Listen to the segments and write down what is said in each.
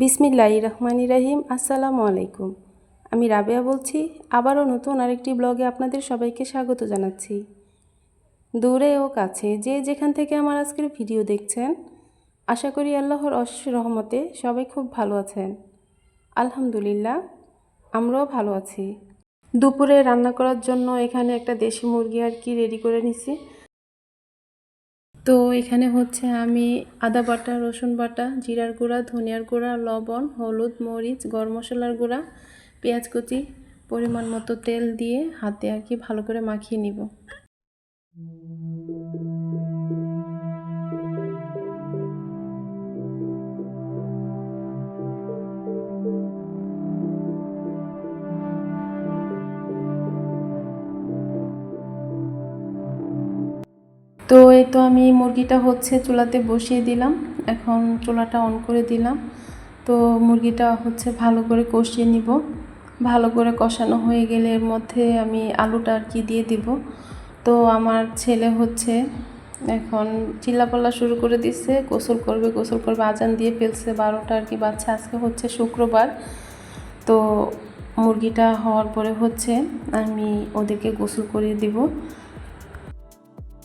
বিসমিল্লাহ রহমান রাহিম, আসসালামু আলাইকুম। আমি রাবেয়া বলছি, আবারও নতুন আরেকটি ব্লগে আপনাদের সবাইকে স্বাগত জানাচ্ছি। দূরে ও কাছে যে যেখান থেকে আমার আজকের ভিডিও দেখছেন, আশা করি আল্লাহর অশেষ রহমতে সবাই খুব ভালো আছেন। আলহামদুলিল্লাহ, আমরাও ভালো আছি। দুপুরে রান্না করার জন্য এখানে একটা দেশি মুরগি আর কি রেডি করে নিছি। তো এখানে হচ্ছে আমি আদা বাটা, রসুন বাটা, জিরার গুঁড়া, ধনিয়ার গুঁড়া, লবণ, হলুদ, মরিচ, গরম মশলার গুঁড়া, পেঁয়াজ কুচি, পরিমাণ মতো তেল দিয়ে হাতে আর কি ভালো করে মাখিয়ে নিব। তো এই তো আমি মুরগিটা হচ্ছে চুলাতে বসিয়ে দিলাম। এখন চুলাটা অন করে দিলাম। তো মুরগিটা হচ্ছে ভালো করে কষিয়ে নিব। ভালো করে কষানো হয়ে গেলে এর মধ্যে আমি আলুটা আর কি দিয়ে দিব। তো আমার ছেলে হচ্ছে এখন চিল্লাপাল্লা শুরু করে দিচ্ছে গোসল করবে গোসল করবে, আজান দিয়ে ফেলছে। বারোটা আর কি বাচ্চা আজকে হচ্ছে শুক্রবার। তো মুরগিটা হওয়ার পরে হচ্ছে আমি ওদেরকে গোসল করিয়ে দিব।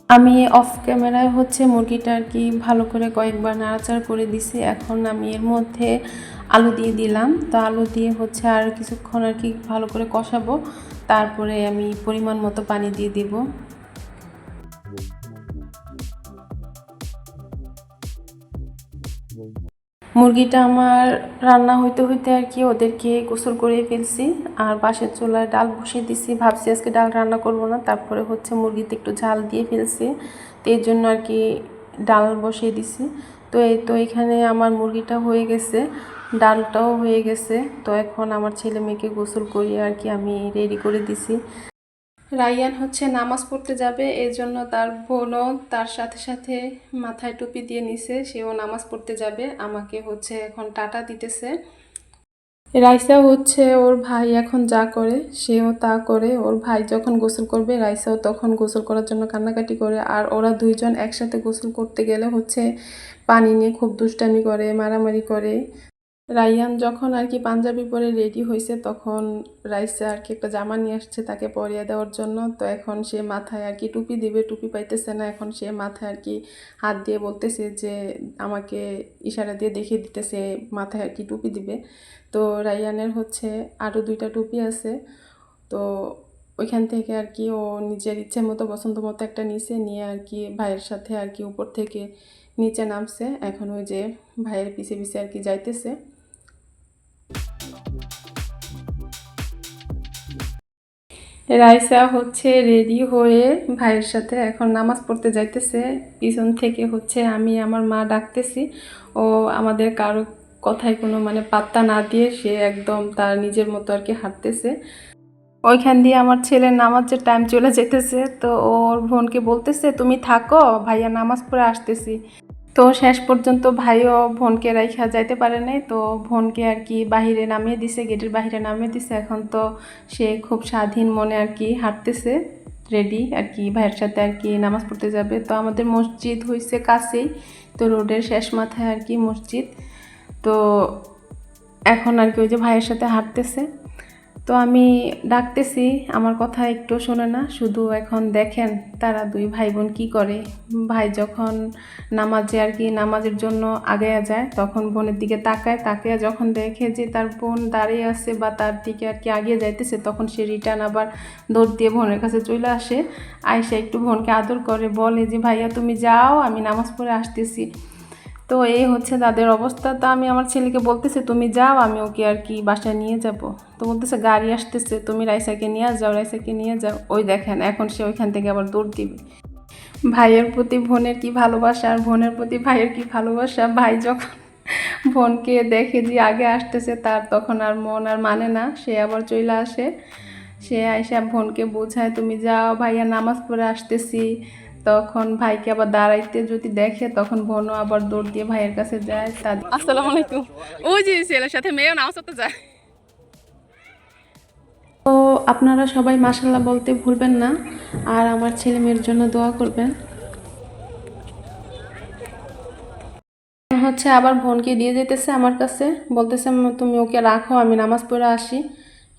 আমি অফ ক্যামেরায় হচ্ছে মুরগিটা আর কি ভালো করে কয়েকবার নাড়াচাড়া করে দিছি। এখন আমি এর মধ্যে আলু দিয়ে দিলাম। তো আলু দিয়ে হচ্ছে আর কিছুক্ষণ আর কি ভালো করে কষাবো। তারপরে আমি পরিমাণ মতো পানি দিয়ে দিব। মুরগিটা আমার রান্না হইতে হইতে আর কি ওদেরকে গোসল করে ফেলছি আর পাশের চুলায় ডাল বসিয়ে দিছি। ভাবছি আজকে ডাল রান্না করব না, তারপরে হচ্ছে মুরগিতে একটু ঝাল দিয়ে ফেলছি। তো এর জন্য আর কি ডাল বসিয়ে দিছি। তো এই তো এখানে আমার মুরগিটা হয়ে গেছে, ডালটাও হয়ে গেছে। তো এখন আমার ছেলে মেয়েকে গোসল করিয়ে আর কি আমি রেডি করে দিছি। রাইয়ান হচ্ছে নামাজ পড়তে যাবে এই জন্য তার বোনও তার সাথে সাথে মাথায় টুপি দিয়ে নিছে, সেও নামাজ পড়তে যাবে, আমাকে হচ্ছে এখন টাটা দিতেছে। রাইসা হচ্ছে ওর ভাই এখন যা করে, সেও তা করে, ওর ভাই যখন গোসল করবে, রাইসাও তখন গোসল করার জন্য কান্নাকাটি করে, আর ওরা দুইজন একসাথে গোসল করতে গেলে হচ্ছে পানি নিয়ে খুব দুষ্টামি করে, মারামারি করে। রাইয়ান যখন আর কি পাঞ্জাবি পরে রেডি হয়েছে তখন রাইসা আর কি একটা জামা নিয়ে আসছে তাকে পরিয়ে দেওয়ার জন্য। তো এখন সে মাথায় আর কি টুপি দিবে, টুপি পাইতেছে না। এখন সে মাথায় আর কি হাত দিয়ে বলতেছে যে, আমাকে ইশারা দিয়ে দেখিয়ে দিতেছে, মাথায় আর কি টুপি দিবে। তো রাইয়ানের হচ্ছে আরও দুইটা টুপি আছে। তো ওইখান থেকে আর কি ও নিজের ইচ্ছে মতো, পছন্দ মতো একটা নিচে নিয়ে আর কি ভাইয়ের সাথে আর কি উপর থেকে নিচে নামছে। এখন ওই যে ভাইয়ের পিছে পিছে আর কি যাইতেছে। রাইসা হচ্ছে রেডি হয়ে ভাইয়ের সাথে এখন নামাজ পড়তে যাইতেছে। পিছন থেকে হচ্ছে আমি, আমার মা ডাকতেছি। ও আমাদের কারও কথায় কোনো মানে পাত্তা না দিয়ে সে একদম তার নিজের মতো আর কি হাঁটতেছে। ওইখান দিয়ে আমার ছেলের নামাজের টাইম চলে যেতেছে তো ওর বোনকে বলতেছে, তুমি থাকো, ভাইয়া নামাজ পড়ে আসতেছি। তো শেষ পর্যন্ত ভাইও বোনকে রাইখা যাইতে পারে নাই, তো বোনকে আর কি বাহিরে নামিয়ে দিছে, গেটের বাহিরে নামিয়ে দিছে। এখন তো সে খুব স্বাধীন মনে আর কি হাঁটতেছে রেডি আর কি ভাইয়ের সাথে আর কি নামাজ পড়তে যাবে। তো আমাদের মসজিদ হয়েছে কাছেই, তো রোডের শেষ মাথায় আর কি মসজিদ। তো এখন আর কি ওই যে ভাইয়ের সাথে হাঁটতেছে। তো আমি ডাকতেছি, আমার কথা একটু শোনে না, শুধু এখন দেখেন তারা দুই ভাই বোন কী করে। ভাই যখন নামাজে আর কি নামাজের জন্য আগে যায়, তখন বোনের দিকে তাকায় তাকে যখন দেখে যে তার বোন দাঁড়িয়ে আছে বা তার দিকে আর কি আগিয়ে যাইতেছে, তখন সে রিটার্ন আবার দৌড় দিয়ে বোনের কাছে চলে আসে। আয়সা একটু বোনকে আদর করে, বলে যে, ভাইয়া তুমি যাও, আমি নামাজ পড়ে আসতেছি। তো এই হচ্ছে তাদের অবস্থা। তো আমি আমার ছেলেকে বলতেছে, তুমি যাও, আমি ওকে আর কি বাসায় নিয়ে যাব। তো বলতেছে, গাড়ি আসতেছে, তুমি রাইসাকে নিয়ে যাও, রাইসাকে নিয়ে যাও। ওই দেখেন, এখন সে ওইখান থেকে আবার দৌড় দিবে। ভাইয়ের প্রতি বোনের কি ভালোবাসা, আর বোনের প্রতি ভাইয়ের কি ভালোবাসা? ভাই যখন বোনকে দেখে যে আগে আসতেছে, তার তখন আর মন আর মানে না, সে আবার চলে আসে। সে আইসা বোনকে বোঝায়, তুমি যাও, ভাইয়া নামাজ পড়ে আসতেছি। তখন ভাইকে আবার দাঁড়াইতে যদি দেখে তখন বোনও আবার দৌড় দিয়ে ভাইয়ের কাছে যায় তা আসসালামু আলাইকুম। ওই যে ছেলের সাথে মেয়েও নামাজ পড়তে যায়। তো আপনারা সবাই মাসাল্লাহ বলতে ভুলবেন না আর আমার ছেলে মেয়ের জন্য দোয়া করবেন। হচ্ছে আবার বোনকে দিয়ে যেতেছে আমার কাছে বলতেছে তুমি ওকে রাখো আমি নামাজ পড়ে আসি।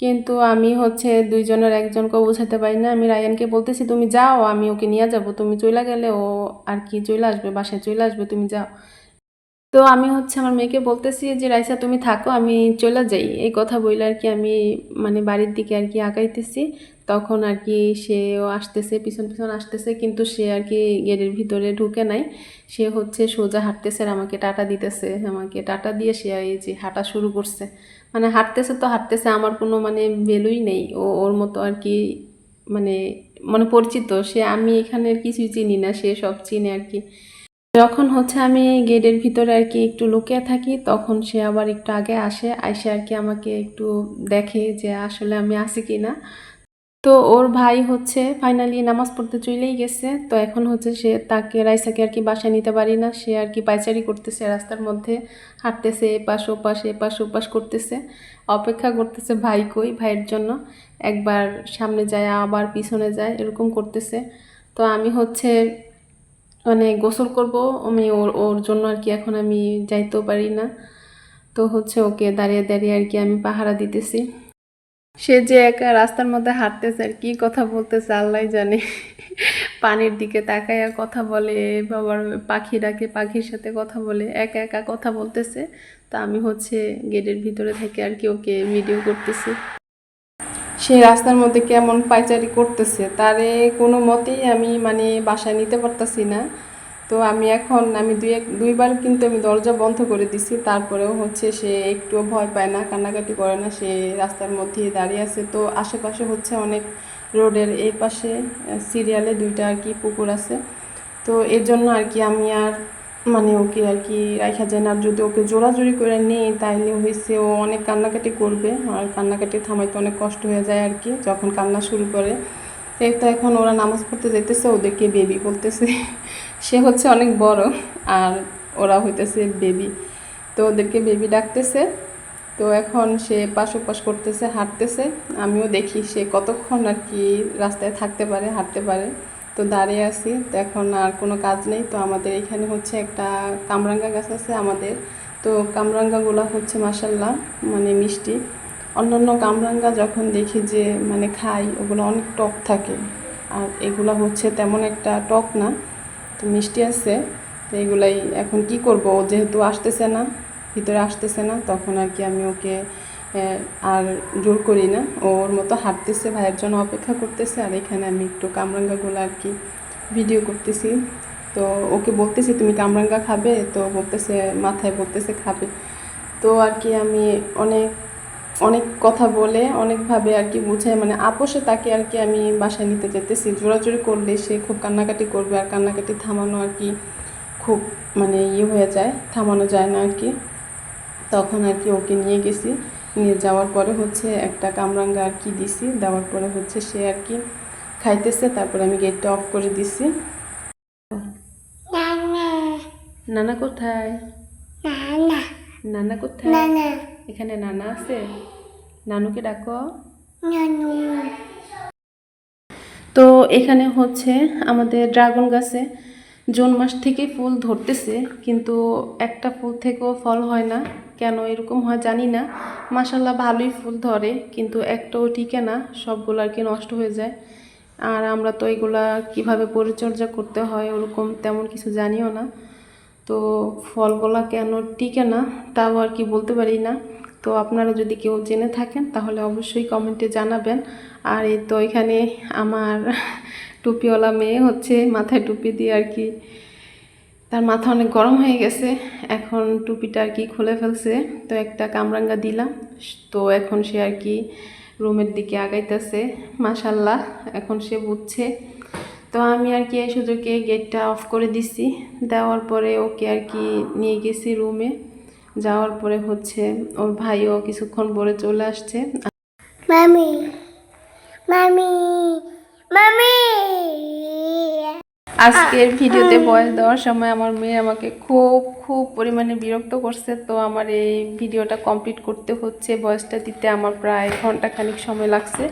কিন্তু আমি হচ্ছে দুইজনের একজনকে বোঝাতে পারি না। আমি রায়ানকে বলতেছি, তুমি যাও, আমি ওকে নিয়ে যাব। তুমি চলে গেলে ও আর কি চলে আসবে, বাসায় চলে আসবে, তুমি যাও। তো আমি হচ্ছে আমার মেয়েকে বলতেছি যে, রাইসা, তুমি থাকো, আমি চলে যাই। এই কথা বলে আর কি আমি মানে বাড়ির দিকে আর কি আঁকাইতেছি তখন আর কি সেও আসতেছে, পিছন পিছন আসতেছে, কিন্তু সে আর কি গেটের ভিতরে ঢুকে নাই। সে হচ্ছে সোজা হাঁটতেছে আর আমাকে টাটা দিতেছে। আমাকে টাটা দিয়ে সে এই যে হাঁটা শুরু করছে। মানে হাঁটতেছে তো হাঁটতেছে, আমার কোনো মানে ভ্যালুই নেই। ও, ওর মতো আর কি মানে মানে পরিচিত। সে, আমি এখানের কিছুই চিনি না, সে সব চিনে আর কি। যখন হচ্ছে আমি গেটের ভিতরে আর কি একটু লুকিয়ে থাকি, তখন সে আবার একটু আগে আসে আসে আর কি আমাকে একটু দেখে যে আসলে আমি আছি কি না তো ওর ভাই হচ্ছে ফাইনালি নামাজ পড়তে চলেই গেছে। তো এখন হচ্ছে সে তাকে, রাইসাকে আর কি বাসায় নিতে পারি না। সে আর কি পাইচারি করতেছে, রাস্তার মধ্যে হাঁটতেছে, এপাশ ওপাশ এপাশ ওপাশ করতেছে। অপেক্ষা করতেছে ভাই কই, ভাইয়ের জন্য। একবার সামনে যায়, আবার পিছনে যায়, এরকম করতেছে। তো আমি হচ্ছে মানে গোসল করব, আমি ওর ওর জন্য আর কি এখন আমি যাইতেও পারি না। তো হচ্ছে ওকে দাঁড়িয়ে দাঁড়িয়ে আর কি আমি পাহারা দিতেছি। সে যে একা রাস্তার মধ্যে হাঁটতেছে আর কি কথা বলতেছে আল্লাহ জানে। পানির দিকে তাকায়া কথা বলে, বাবার পাখি ডাকে, পাখির সাথে কথা বলে, একা একা কথা বলতেছে। তা আমি হচ্ছে গেটের ভিতরে থেকে আর কি ওকে ভিডিও করতেছি। সে রাস্তার মধ্যে কেমন পাইচারি করতেছে, তারে কোনো মতেই আমি মানে বাসায় নিতে পারতাছি না। তো আমি এখন, আমি দুই এক, দুইবার কিন্তু আমি দরজা বন্ধ করে দিছি। তারপরেও হচ্ছে সে একটুও ভয় পায় না, কান্নাকাটি করে না, সে রাস্তার মধ্যে দাঁড়িয়ে আছে। তো আশেপাশে হচ্ছে অনেক রোডের এই পাশে সিরিয়ালে দুইটা আর কি পুকুর আছে। তো এর জন্য আর কি আমি আর মানে ওকে আর কি রাখা যায় না। যদি ওকে জোরাজুরি করে নিই, তাইলে হয়েছে ও অনেক কান্নাকাটি করবে। আর কান্নাকাটি থামাইতে অনেক কষ্ট হয়ে যায় আর কি, যখন কান্না শুরু করে। এই তো এখন ওরা নামাজ পড়তে যেতেছে ওদেরকে বেবি বলতেছে। সে হচ্ছে অনেক বড় আর ওরা হইতেছে বেবি তো ওদেরকে বেবি ডাকতেছে। তো এখন সে পাশ ওপাশ করতেছে, হাঁটতেছে। আমিও দেখি সে কতক্ষণ আর কি রাস্তায় থাকতে পারে, হাঁটতে পারে। তো দাঁড়িয়ে আছি। তো এখন আর কোনো কাজ নেই। তো আমাদের এখানে হচ্ছে একটা কামরাঙ্গা গাছ আছে আমাদের। তো কামরাঙ্গাগুলো হচ্ছে মাসাল্লাহ মানে মিষ্টি। অন্যান্য কামরাঙ্গা যখন দেখি যে মানে খাই, ওগুলো অনেক টক থাকে। আর এগুলো হচ্ছে তেমন একটা টক না। তো মিষ্টি আছে, তো এগুলাই এখন কি করব? ও যেহেতু আসতেছে না, ভিতরে আসতেছে না, তখন আর কি আমি ওকে আর জোর করি না। ওর মতো হাঁটতেছে, ভাইয়ের জন্য অপেক্ষা করতেছে, আর এখানে আমি একটু কামরাঙ্গাগুলো আর কি ভিডিও করতেছি। তো ওকে বলতেছি, তুমি কামরাঙ্গা খাবে? তো বলতেছে, মাথায় বলতেছে, খাবে। তো আর কি আমি অনেক অনেক কথা বলে অনেকভাবে আর কি বুঝাই মানে আপোষে তাকে আর কি আমি বাসায় নিতে যেতেছি। জোরাজোরি করলে সে খুব কান্নাকাটি করবে আর কান্নাকাটি থামানো আর কি খুব মানে ইয়ে হয়ে যায় থামানো যায় না আর কি। তখন আর কি ওকে নিয়ে গেছি। নিয়ে যাওয়ার পরে হচ্ছে একটা কামরাঙ্গা আর কি দিছি। দেওয়ার পরে হচ্ছে সে আর কি খাইতেছে। তারপরে আমি গেটটা অফ করে দিছি। নানা। কোথায়? নানা। কোথায়? এখানে নানা আছে? নানুকে ডাকো। তো এখানে হচ্ছে আমাদের ড্রাগন গাছে জুন মাস থেকে ফুল ধরতেছে কিন্তু একটা ফুল থেকেও ফল হয় না। কেন এরকম হয় জানি না। মাসাল্লাহ ভালোই ফুল ধরে কিন্তু একটাও টিকে না সবগুলো আর কি নষ্ট হয়ে যায়। আর আমরা তো এগুলা কীভাবে পরিচর্যা করতে হয় ওরকম তেমন কিছু জানিও না। তো ফলগুলা কেন টিকে না তাও আর কি বলতে পারি না। তো আপনারা যদি কেউ জেনে থাকেন, তাহলে অবশ্যই কমেন্টে জানাবেন। আর এই তো এখানে আমার টুপিওয়ালা মেয়ে হচ্ছে, মাথায় টুপি দিয়ে আর কি, তার মাথা অনেক গরম হয়ে গেছে। এখন টুপিটা আর কি খুলে ফেলছে, তো একটা কামরাঙ্গা দিলাম। তো এখন সে আর কি রুমের দিকে আগাইতেছে, মাশাল্লাহ, এখন সে বুঝছে। তো আমি আর কি এই সুযোগে গেটটা অফ করে দিছি। দেওয়ার পরে ওকে আর কি নিয়ে গেছি রুমে যাওয়ার পরে হচ্ছে ওর ভাইও কিছুক্ষণ পরে চলে আসছে। Mommy, Mommy, Mommy. আজকের ভিডিওতে বয়স দেওয়ার সময় আমার মেয়ে আমাকে খুব খুব পরিমাণে বিরক্ত করছে। তো আমার এই ভিডিওটা কমপ্লিট করতে হচ্ছে। বয়সটা দিতে আমার প্রায় ঘণ্টা খানিক সময় লাগছে।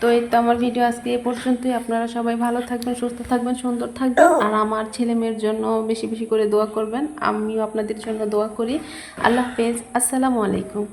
তো এই তো আমার ভিডিও আজকে এ পর্যন্তই। আপনারা সবাই ভালো থাকবেন সুস্থ থাকবেন সুন্দর থাকবেন। আর আমার ছেলে মেয়ের জন্য বেশি বেশি করে দোয়া করবেন। আমিও আপনাদের জন্য দোয়া করি। আল্লাহ হাফেজ। আসসালামু আলাইকুম।